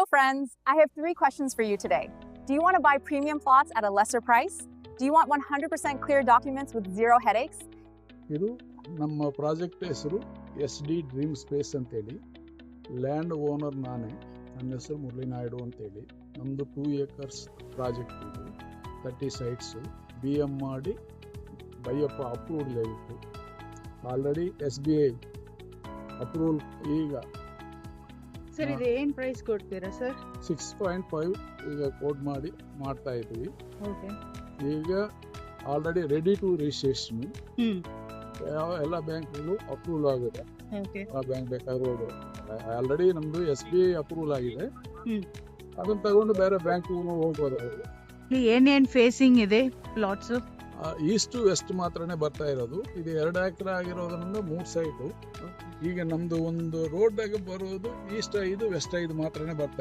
friends. I have three questions for you today. Do you want to buy premium plots at a lesser price? Do you want 100% clear documents with zero headaches? ಇದು ನಮ್ಮ project ಹೆಸರು S D dream space ಅಂತೇಳಿ land owner ನಾನೇ ನನ್ನ ಹೆಸರು ಮುರಳಿ ನಾಯ್ಡು ಅಂತೇಳಿ ನಮ್ಮದು two acres project ಇದು ತರ್ಟಿ ಸೈಟ್ಸು ಬಿ ಎಮ್ ಮಾಡಿ BIAAPA approved layout already S B I approval ಈಗ ಸರ್ ಇದು ಏನ್ ಪ್ರೈಸ್ ಕೊಡ್ತೀರಾ ಸರ್? ಸಿಕ್ಸ್ ಪಾಯಿಂಟ್ ಫೈವ್ ಈಗ ಕೋಡ್ ಮಾಡಿ ಮಾಡ್ತಾ ಇದ್ದೀವಿ. ಓಕೆ. ಈಗ ಆಲ್ರೆಡಿ ರೆಡಿ ಟು ರಿಜಿಸ್ಟ್ರೇಷನ್ ಯಾವ ಎಲ್ಲ ಬ್ಯಾಂಕ್ಗಳು ಅಪ್ರೂವಲ್ ಆಗುತ್ತೆ. ಓಕೆ. ಆ ಬ್ಯಾಂಕ್ ಬೇಕಾದ್ರೂ ಹೋಗ್ಬೋದು. ಆಲ್ರೆಡಿ ನಮ್ದು ಎಸ್ ಬಿ ಐ ಅಪ್ರೂವಲ್ ಆಗಿದೆ. ಅದನ್ನ ತಗೊಂಡು ಬೇರೆ ಬ್ಯಾಂಕ್ ಹೋಗ್ಬೋದು. ಏನೇನ್ ಫೇಸಿಂಗ್ ಇದೆ ಪ್ಲಾಟ್ಸ್ ಈಸ್ಟ್ ವೆಸ್ಟ್ ಮಾತ್ರನೇ ಬರ್ತಾ ಇರೋದು. ಇದು ಎರಡು ಎಕರೆ ಆಗಿರೋದ್ರಿಂದ ಮೂರು ಸೈಟು ಈಗ ನಮ್ದು ಒಂದು ರೋಡ್ ಆಗಿ ಬರೋದು ಈಸ್ಟ್ ಐದು ವೆಸ್ಟ್ ಐದು ಮಾತ್ರನೇ ಬರ್ತಾ